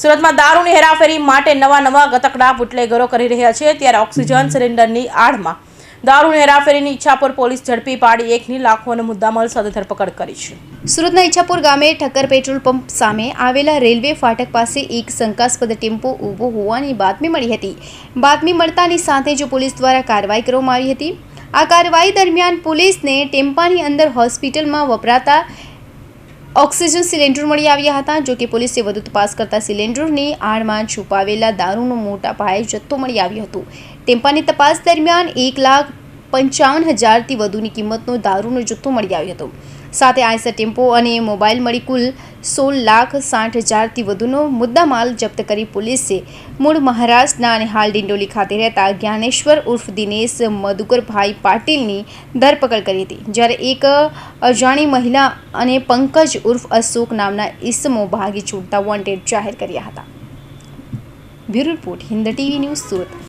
સુરતમાં દારૂની હેરાફેરી માટે નવા નવા ગતકડા બુટલેગરો કરી રહ્યા છે. ત્યારે ઓક્સિજન સિલિન્ડરની આડમાં દારૂની હેરાફેરીની ઈચ્છાપુર પોલીસ ઝડપી પાડી એકની લાખોનો મુદ્દામાલ સાથે ધરપકડ કરી છે. સુરતના ઈચ્છાપુર ગામે ઠક્કર પેટ્રોલ પંપ સામે આવેલા રેલવે ફાટક પાસે એક શંકાસ્પદ ટેમ્પો ઊભો હોવાની બાતમી મળી હતી. બાતમી મળતાની સાથે જ પોલીસ દ્વારા કાર્યવાહી કરવામાં આવી હતી. આ કાર્યવાહી દરમિયાન પોલીસને ટેમ્પાની અંદર હોસ્પિટલમાં વપરાતા ઓક્સિજન સિલિન્ડર મળી આવ્યા હતા, જો કે પોલીસે વધુ તપાસ કરતા સિલિન્ડરની આડમાં છુપાવેલા દારૂનો મોટા પાયે જથ્થો મળી આવ્યો હતો. ટેમ્પાની તપાસ દરમિયાન એક લાખ પંચાવન હજારથી વધુની કિંમતનો દારૂનો જથ્થો મળી આવ્યો હતો. સાથે આઈસર ટેમ્પો અને મોબાઈલ મળી કુલ સોળ લાખ સાઠ હજારથી વધુનો મુદ્દામાલ જપ્ત કરી પોલીસે મૂળ મહારાષ્ટ્રના અને હાલ ડિંડોલી ખાતે રહેતા જ્ઞાનેશ્વર ઉર્ફ દિનેશ મધુકરભાઈ પાટીલની ધરપકડ કરી હતી, જ્યારે એક અજાણી મહિલા અને પંકજ ઉર્ફ અશોક નામના ઈસમો ભાગી છૂટતા વોન્ટેડ જાહેર કર્યા હતા. Bureau report Hind TV news Surat.